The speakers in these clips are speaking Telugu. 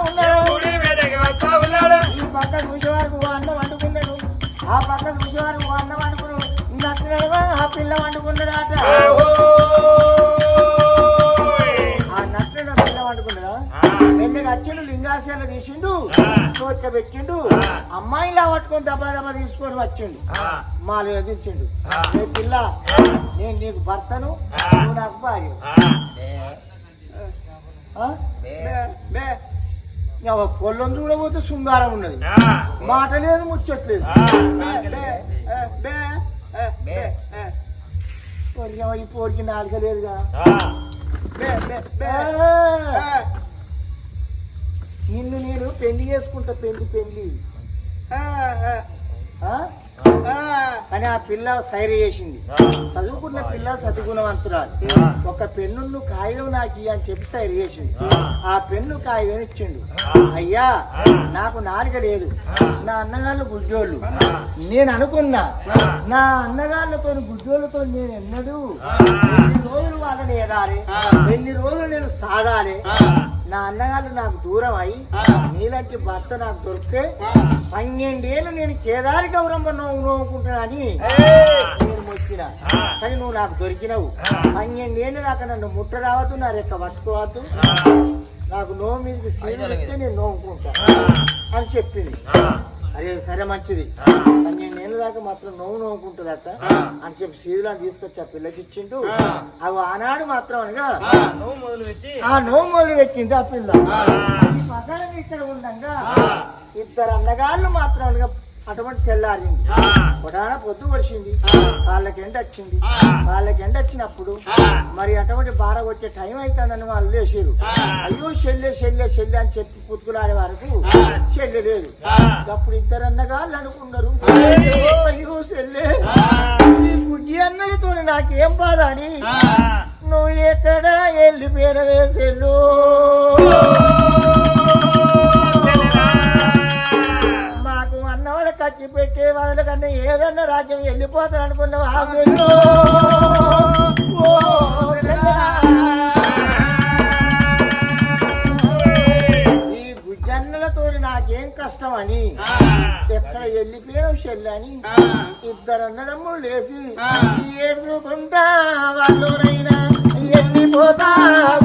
ఉన్నాడు. ఈ పక్క చూసే వరకు ఓ అన్న వండుకున్నాడు ఆ పక్క చూసే వరకు ఓ అన్న వండుకున్నాడు. నచ్చినడుగా ఆ పిల్ల వండుకున్నాడు అట ఆ నచ్చిన పిల్ల వండుకున్నదా వెళ్ళకి వచ్చిండు లింగాశాల తీసిండు తోట పెట్టిండు అమ్మాయిలా పట్టుకొని దెబ్బ దెబ్బ తీసుకొని వచ్చిండు. మాలు తీసిండు ఏ పిల్ల నేను నీకు భర్తను నువ్వు నాకు భార్య పొలం చూడబోతే శృంగారం ఉన్నది. మాట లేదు ముచ్చట్లేదు. ఈ పోరికి నాలుక లేదుగా. నిన్ను నేను పెళ్ళి చేసుకుంటా పెళ్ళి పెళ్ళి? కానీ ఆ పిల్ల సైర చేసింది. చదువుకున్న పిల్ల సతిగుణవంతురాలు ఒక పెన్ను కాగితం నాకు అని చెప్పి సైర చేసింది. ఆ. పెన్ను కాగితం ఇచ్చిండు. అయ్యా నాకు నాలుక లేదు. నా అన్నగాళ్ళు గుడ్డోళ్ళు నేను అనుకున్నా నా అన్నగాళ్ళతో గుడ్డోళ్ళతో నేను ఎన్నడూ ఎన్ని రోజులు వాళ్ళని ఎదాలి ఎన్ని రోజులు నేను సాధాలి నా అన్నగాళ్ళు నాకు దూరం అయి నీలాంటి భర్త నాకు దొరికితే పన్నెండేళ్ళు నేను కేదారి గౌరమ్మ నవ్వు నవ్వుకుంటున్నా అని నేను వచ్చిన కానీ నువ్వు నాకు దొరికినవు. పన్నెండేళ్ళు దాకా నన్ను ముట్ట రావద్దు నా రెక్క పట్టుకోవద్దు నాకు నోవు మీదకి సీలు నేను నవ్వుకుంటా అని చెప్పింది. అరే సరే మంచిది. పన్నెండేళ్ళ దాకా మాత్రం నవ్వు నవ్వుకుంటుందట. అని చెప్పి సీదులను తీసుకొచ్చి ఆ పిల్లకి ఇచ్చిండు. అవి ఆనాడు మాత్రం అనగా నువ్వు మొదలు పెట్టి ఆ నోవు మొదలు పెట్టింది ఆ. పిల్ల ఇక్కడ ఉండగా ఇద్దరు అన్నగాళ్ళు మాత్రం అనగా అటువంటి తెల్లారింది కొడాన పొద్దు పడిచింది. వాళ్ళకి ఎండ వచ్చింది. వాళ్ళకి ఎండ వచ్చినప్పుడు మరి అటువంటి బార కొట్టే టైం అవుతుందని వాళ్ళు లేచారు అయ్యో చెల్లె చెల్లె చెల్లె అని చెప్పి పుట్టుకులాడే వరకు చెల్లె లేదు. అప్పుడు ఇద్దరు అన్నగాళ్ళు అనుకున్నారు. అయ్యో చెల్లె ఈ బుడ్డి అన్నలతో నాకేం బాధ అని నువ్వు ఎక్కడ వెళ్ళిపోయినవే చెల్లు. పెట్టే వాళ్ళ కన్నా ఏదన్నా రాజ్యం వెళ్ళిపోతాను అనుకున్నావు. ఈ గుజ్జన్నలతో నాకేం కష్టం అని? ఎక్కడ వెళ్ళిపోయినావు చెల్లి అని? ఇద్దరు అన్నదమ్ములు లేచి ఏడుకుంటా వాళ్ళునైనా వెళ్ళిపోతా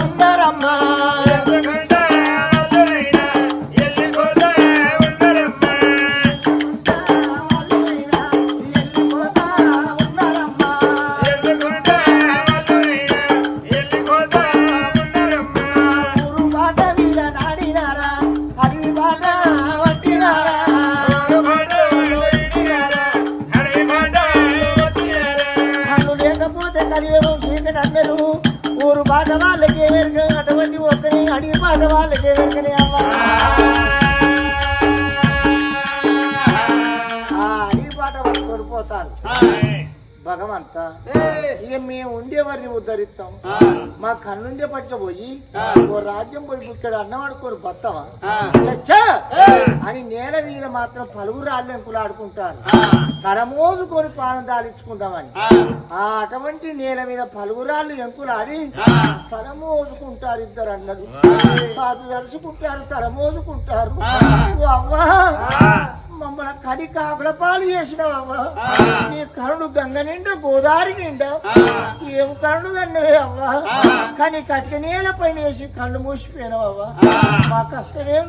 ఉన్నారమ్మా భగవంత ఇక మేము ఉండేవారిని ఉద్ధరిస్తాం. మా కన్నుండే పట్టబోయి ఓ రాజ్యం పోయి ఇక్కడ అన్నవాడుకొని బతావా చచ్చా! అని నేల మీద మాత్రం పలువురు రాళ్ళెంకులు ఆడుకుంటారు కరమోదుకొని పానం దాలించుకుందామని. ఆ. అటువంటి నేల మీద పలువురాళ్ళు ఎంకులు ఆడి తలమోదుకుంటారు ఇద్దరు అన్నలు. కాదు తలుచుకుంటారు తలమోదుకుంటారు అవ్వా! మమ్మల్ని కడి కాకుల పాలు చేసినావవ్వా నీ కరుడు గంగ నిండా గోదావరి నిండా. ఏం కరుడు కన్నవే అవ్వా. కానీ కటిక నేల పైన వేసి కళ్ళు మూసిపోయినావవ్వా మా కష్టమేం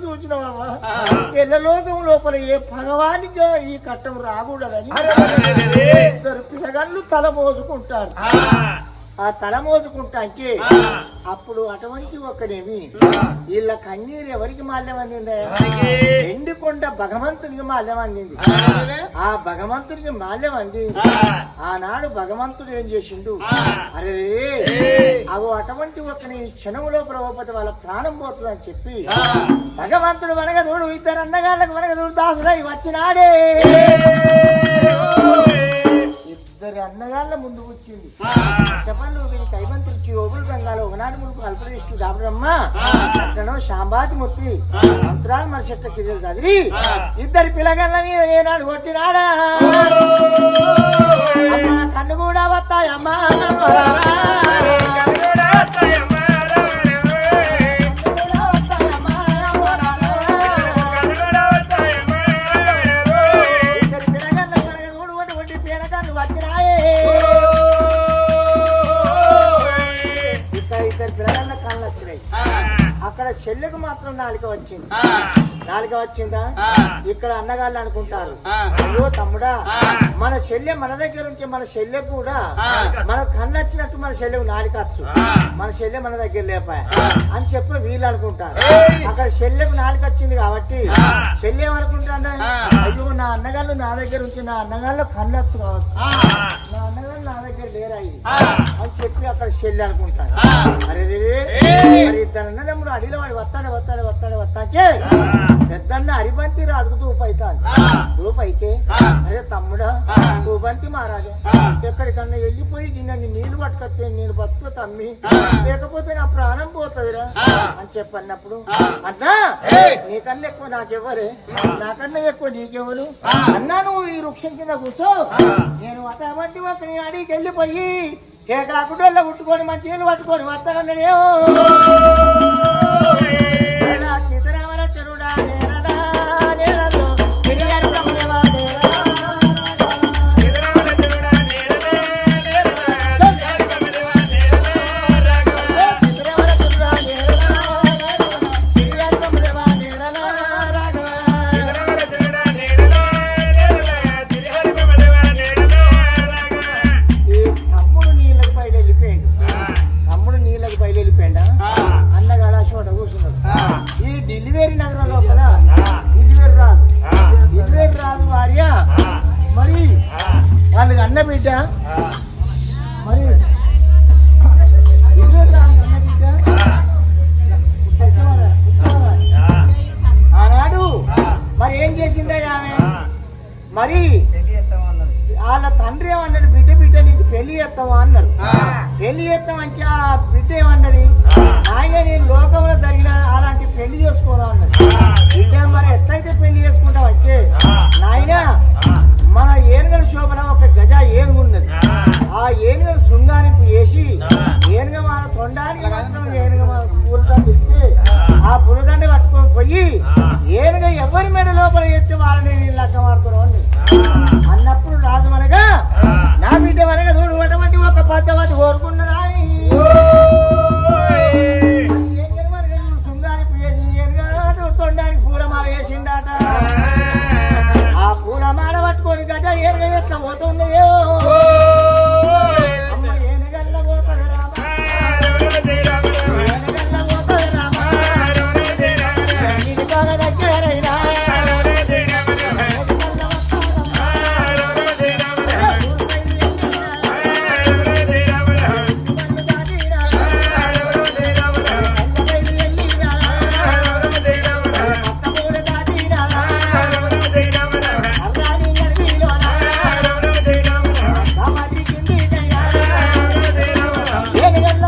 ఎల్ల లోకం లోపల ఏ భగవానిగా ఈ కట్టం రాకూడదని ఇద్దరు పిల్లగాళ్ళు తల మోసుకుంటారు. ఆ తల మోసుకుంటా అంటే అప్పుడు అటువంటి ఒకనేమి వీళ్ళ కన్నీరు ఎవరికి మాల్యం అందిందా ఎండికొండ భగవంతునికి మాల్యం అందింది ఆ భగవంతునికి మాల్యం అంది ఆనాడు భగవంతుడు ఏం చేసిండు? అరే అవు అటువంటి ఒకని క్షణం లోపల పోతే వాళ్ళ ప్రాణం పోతుందని చెప్పి భగవంతుడు వనగదూడు ఇద్దరు అన్నగాళ్ళకు వనగదూడు దాసుడై వచ్చినాడే. ఇద్దరు అన్నగాళ్ళ ముందు వచ్చింది చెప్పండి వీరి కైబంతుడికి ఓబులు గంగాలో ఒకనాటి మునుపు అల్పరిష్టు దాబరమ్మ అట్లనో శాంబాతి ముత్తి మంత్రాలు మన చెట్ల కిరీలు చదివి ఇద్దరి పిల్లగల్ల మీద ఏనాడు కొట్టినాడా? కన్ను కూడా వస్తాయమ్మా. చెల్లెకు మాత్రం నాలుక వచ్చింది. నాలుక వచ్చిందా? ఇక్కడ అన్నగాళ్ళు అనుకుంటారు. అయ్యో తమ్ముడా. మన చెల్లె మన దగ్గర ఉంటే మన చెల్లె కూడా. మన కన్ను వచ్చినట్టు మన చెల్లెకు నాలుకచ్చు. మన చెల్లె మన దగ్గర లేపాయ. అని చెప్పి వీళ్ళు అనుకుంటారు. అక్కడ చెల్లెకు నాలుక వచ్చింది కాబట్టి ఏమనుకుంటాను ఆ. అయ్యో నా అన్నగాళ్ళు నా దగ్గర ఉంటే నా అన్నగాళ్ళు కన్ను వచ్చు కావచ్చు నా అన్నగాళ్ళు నా దగ్గర లేరాయి. అని చెప్పి అక్కడ చెల్లి అనుకుంటారు. అరే. మరి ఇద్దరు అన్నదమ్ముడు అడిలో వాడు వస్తాడు వస్తాడు వస్తాడు వస్తాకే పెద్దన్న అరిబంతి రాజుకు. తూపైతే ఆ. అరే తమ్ముడా మహారాజా ఆ. ఎక్కడికన్నా వెళ్ళిపోయి గిన్నె నీళ్ళు పట్టుకొస్తే నేను బతుకు తమ్మి. లేకపోతే నా ప్రాణం పోతుందిరా. అని చెప్పన్నప్పుడు. అన్నా. నీకన్నా ఎక్కువ నాకెవరే నాకన్నా ఎక్కువ నీకెవరు. అన్నా నువ్వు ఈ వృక్షం కింద కూర్చో నేను అటువంటి ఒకని అడిగి వెళ్ళిపోయి ఏ కాకుండా ఉట్టుకొని మంచి నీళ్ళు పట్టుకొని వస్తానన్నాడేమో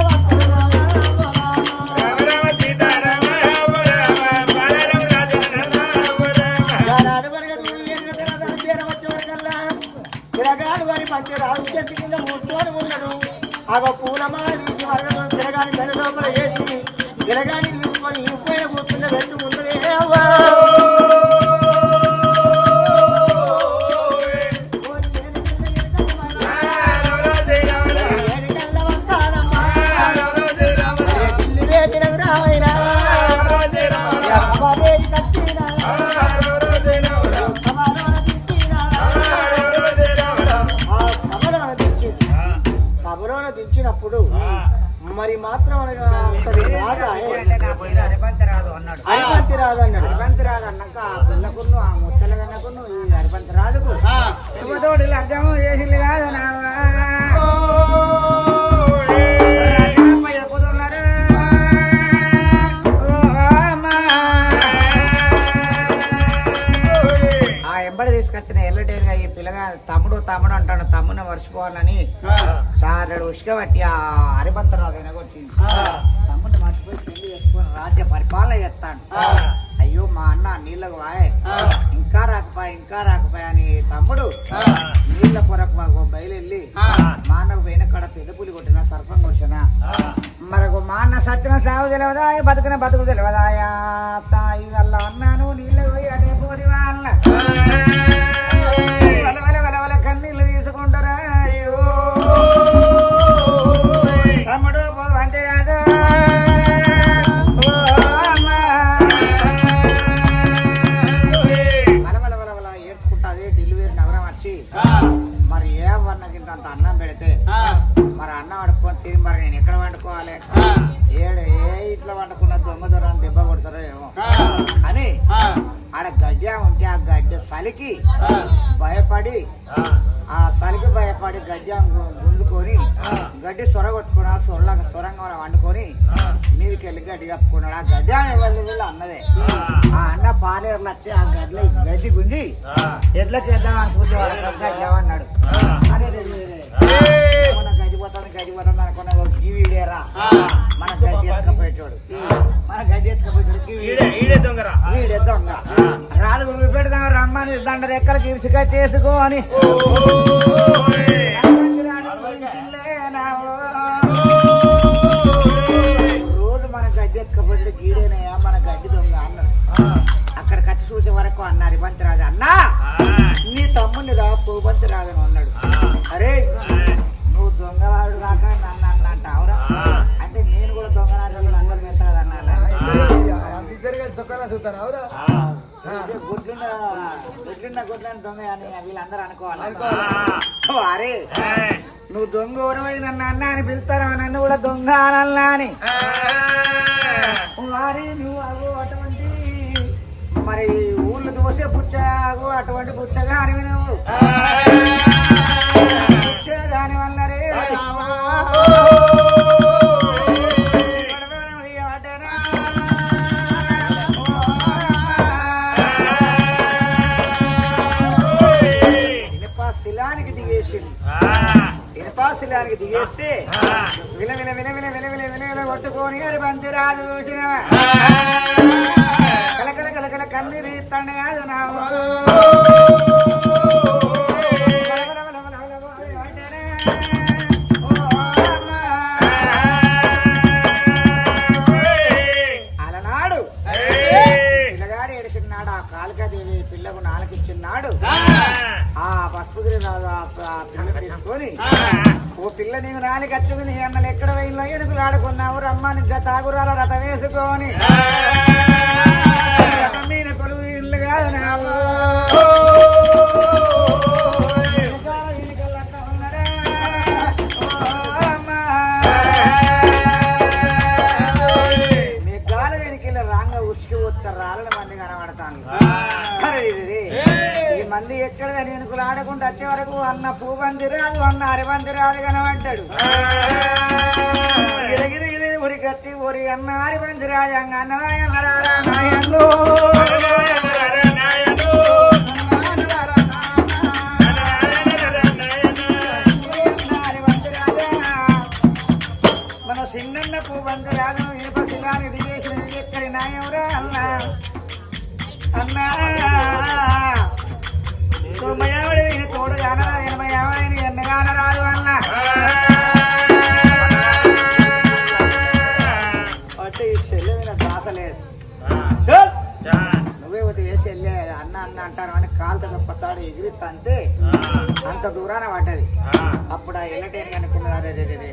i'm Bravo. మరి మాత్రం రాజా హరిపంతరాజు అన్నాడు అరిపంతి హరిపంతరాజు అన్నాక ఆ పిల్లకును ఆ ముచ్చల కన్నకును ఈ హరిపంతరాజుకు శుభతోటి లగ్గము చేసింది కాదు. ఆ ఎంబడి తీసుకొచ్చిన ఎల్లటేరుగా ఈ పిల్లగా తమ్ముడు తమ్ముడు అంటాడు తమ్ముని మర్చిపోవాలని. చారడు ఉసుక పట్టి ఆ. హరిభద్రరాజు మర్చిపోయి పెళ్ళి చేసుకొని రాజ్య పరిపాలన చేస్తాడు. అయ్యో మా అన్న నీళ్ళకు వాయ్. ఇంకా రాకపోయా ఇంకా రాకపోయా అని తమ్ముడు నీళ్ళ కొరకు మాకు బయలువెళ్ళి మా అన్నకు పోయిన కాడ పెద్ద పులి కొట్టిన సర్పం కొట్టిన మరొక మా అన్న సత్యన సాగు తెలియదా బతుకున బతుకు తెలియదా తాయి వల్ల అన్నాను నీళ్ళకు పోయి అనే పోని వాళ్ళ. చలికి భయపడి ఆ. చలికి భయపడి గడ్డ గుంజుకొని గడ్డి సొరగొట్టుకుని ఆ సొరల సొరంగం వండుకొని మీదకి వెళ్ళి గడ్డి కప్పుకున్నాడు. ఆ గడ్డి వెళ్ళి వీళ్ళు అన్నదే. ఆ. అన్న పాలేరులు వచ్చి ఆ గడ్డలో గడ్డి గుంజి ఎట్లా చేద్దాం అనుకుంటే దండ రెక్కలకి ఇసుక చేసుకో అని రోజు మన గడ్డి ఎత్తుకపోతే గీడేనయ్యా మన గడ్డి దొంగ అన్నాడు అక్కడ కట్టి చూసే వరకు అన్నారు బంతిరాజు. అన్నా నీ తమ్ముని రా పూబంతిరాజు అని అన్నాడు. అరే నువ్వు దొంగవాడు కాక నన్ను అన్న అంటావురా అంటే నేను కూడా దొంగనాడు అందరు పెట్టాలి అన్నా గుడ్లున్న గుడ్లున్న గుడ్లని దొంగ అని వీళ్ళందరూ అనుకోవాలి. అరే నువ్వు దొంగ ఎవరివై నన్ను అన్న అని పిలుస్తారా నన్ను కూడా దొంగ అనల్లా అని. వారి నువ్వు అవు అటువంటి మరి ఊళ్ళో దోసే పుచ్చగు అటువంటి పుచ్చగా అని నువ్వు దాని వల్ల రే ఇనప దిగేస్తే విన విన విన విన విన విన విన విన కొట్టుకొని అరి బంతి రాజు చూసిన కలకల కలకల కన్నీరు ఇస్తాడు కాదు నావు నీకు నాలి గచ్చుకుని అన్నలు ఎక్కడ పోయినలో ఎనుకులు ఆడుకున్నావు? రమ్మని తాగురాల రథ వేసుకోని. మీద కొలువు ఇల్లు కాదు నావు రాళ్ళ మంది కనబడతాను మంది ఎక్కడ వెనుకలు ఆడకుండా వచ్చే వరకు అన్న పూబంది రాదు అన్న అరిబంది రాదు కనబడ్డాడు గిరగిరి గిరి ఉరి కత్తి ఉరి అన్న అరిబంది రాజంగ అన్నరాయణ రారాయణ దూరాన పడ్డది. అప్పుడు ఆ ఎల్లటేని అనుకున్నది అరే రే, రే, రే.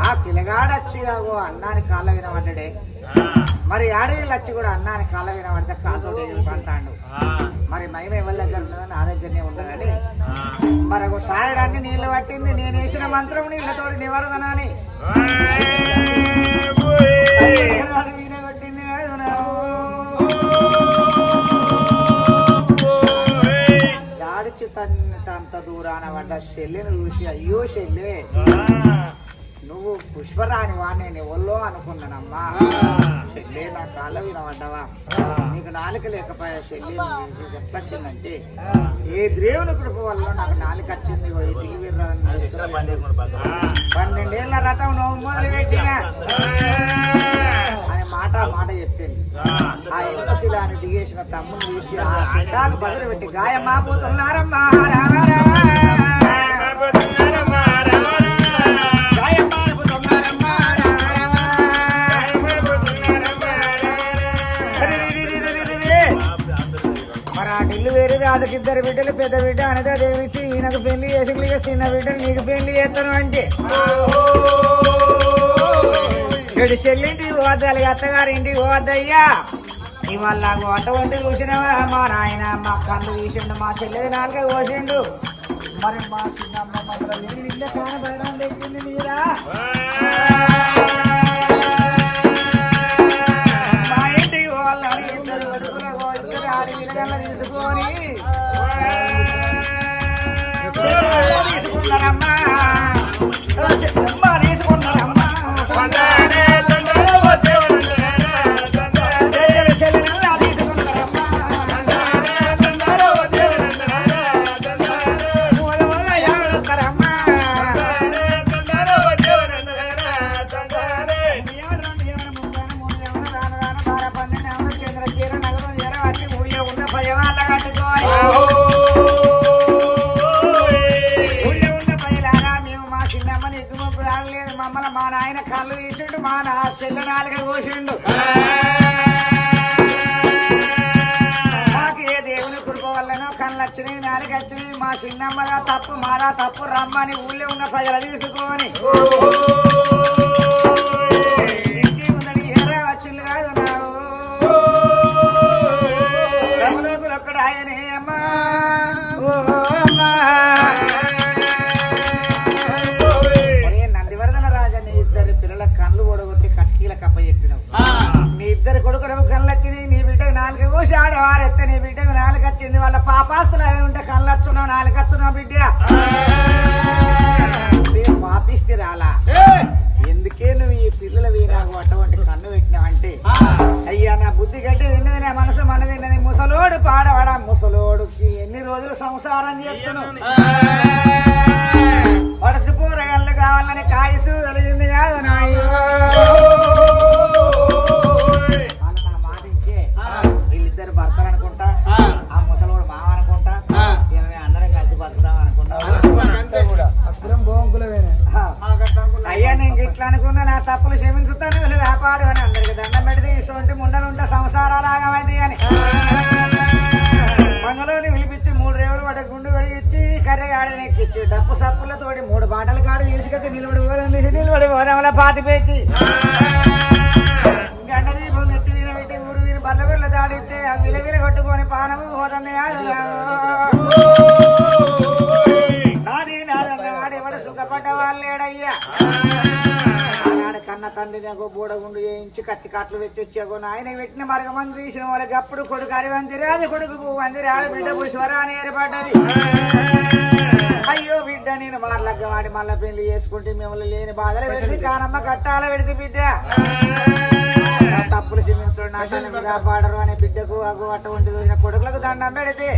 ఆ. పిల్లగాడొచ్చి ఓ అన్నాని కాళ్ళ వినబడ్డాడే మరి ఆడవిళ్ళు వచ్చి కూడా అన్నాని కాళ్ళ వినబడితే కాలుతో ఎగిరిపంటాడు మరి మహిమ ఎవరి దగ్గర ఉన్నదని నా దగ్గరనే ఉన్నదని. మరి ఒక సారడాన్ని నీళ్ళు పట్టింది. నేను వేసిన మంత్రం నీళ్ళతోటి నివరదనాని కొట్టింది అంత అంత దూరాన పడ్డ చెల్లెను చూసి అయ్యో చెల్లె నువ్వు పుష్పరాని వాణ్ణి నేను ఒళ్ళో అనుకున్నానమ్మా చెల్లె నా కాళ్ళ వినబడ్డవా నీకు నాలుక లేకపోయా చెల్లి? నీకు ఏ దేవుని కృప వల్ల నాకు నాలుక వచ్చింది ఓ పన్నెండేళ్ళ రథం నువ్వు మొదలు పెట్టినా అనే మాట మాట చెప్పింది. ఆ ఎక్కశిల దిగేసిన తమ్ముని చూసి ఆ సిద్ధాకు గాయమాపోతున్నారమ్మా ఇద్దరు బిడ్డలు పెద్ద బిడ్డ అనగా దేవిచ్చి ఈయనకు పెళ్ళి చిన్న బిడ్డలు నీకు పెళ్ళి చేస్తాను అంటే. చెడు చెల్లింటికి పోద్దాలి అత్తగారింటికి పోద్దయ్యా ఇవాళ నాకు వంట వంటి చూసినవా మా నాయన మా కళ్ళు తీసిండు మా చెల్లెది నాలుగే కోసిండు. మరి మా చిన్నమ్మ మాత్రం నేను ఇల్లు కానబడడం తెచ్చింది మీరా? మా ఇంటికి ఇద్దరు ఇద్దరు తీసుకొని. తీసుకున్నారమ్మా. మా చిన్నమ్మగా తప్పు మారా తప్పు రమ్మని ఊళ్ళో ఉన్న ప్రజలు తీసుకొని కోసి ఆడవారెత్తే నీ బిడ్డకు నాలుగు వచ్చింది వాళ్ళ పాపాస్తులు అవి ఉంటే కళ్ళు వచ్చున్నావు నాలుగు వచ్చున్నావు బిడ్డ పాపిస్తే రాలా ఎందుకే నువ్వు ఈ పిల్లల వీరాకు అటువంటి కన్ను పెట్టినావంటే? అయ్యా నా బుద్ధి గట్టి విన్నది నా మనసు మన విన్నది. ముసలోడు పాడవాడా? ముసలోడుకి ఎన్ని రోజులు సంసారం చేస్తున్నావు? వడసి పూరగళ్ళు కావాలని కాయసు కలిగింది కాదు నాయో తోటి మూడు బాటలు కాడ తీసుకొచ్చి నిలబడి పోదాం నిలబడి పోదాంలా పాతి పెట్టి. గంట దీపం నెత్తి మీద పెట్టి ఊరు వీరు బల్లగుళ్ళ దాడిస్తే ఆ విలవిల కొట్టుకొని పానము పోతుంది నాది నాదన్న వాడెవడు సుఖపడ్డ వాళ్ళేడయ్యా కన్న తండ్రి నాకు బూడగుండు వేయించి కత్తి కాట్లు పెట్టించాకు ఆయన పెట్టిన మరగమని తీసిన వాళ్ళకి అప్పుడు కొడుకు అరివంతిరి రాదు కొడుకు పువ్వు అందిరి ఆడ బిడ్డ పుష్వరా అని ఏర్పడ్డది. నేను మార్లగ్గ వాడి మళ్ళీ పెళ్ళి చేసుకుంటే మిమ్మల్ని లేని బాధలు పెడితే కానమ్మ కట్టాల పెడితే బిడ్డ. తప్పులు క్షమించడం నా కాపాడరు అనే బిడ్డకు అగు అటువంటి కొడుకులకు దండం పెడితే.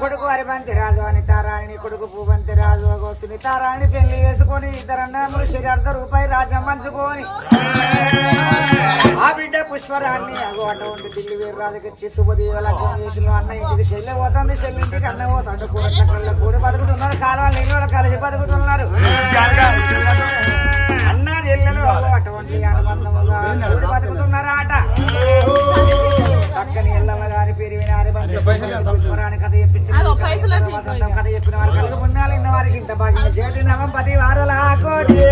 కొడుకు హరిబంతి రాజు అని తారాణి కొడుకు పూబంతి రాజు అగో సునీతారాణి పెళ్ళి చేసుకొని ఇద్దరు శరీరార్థ రూపాయి రాజ్యం పంచుకొని ఆ బిడ్డ పుష్పరాణి అగో అటువంటి ఢిల్లీ వీరు రాజుకి ఇచ్చి శుభదీవ లగ్నం చేసిన అన్న ఇంటికి చెల్లె పోతుంది. చెల్లింటికి అన్న పోతాడు. కూడా కళ్ళ కూడి బతుకుతున్నారు. కాలువలు నీళ్ళు కలిసి బతుకుతున్నారు. ಎಂತ ಬಾಗಿನ ಜೇಡಿನ ಪತಿ ವಾರಲ ಹಾಕೋಟಿ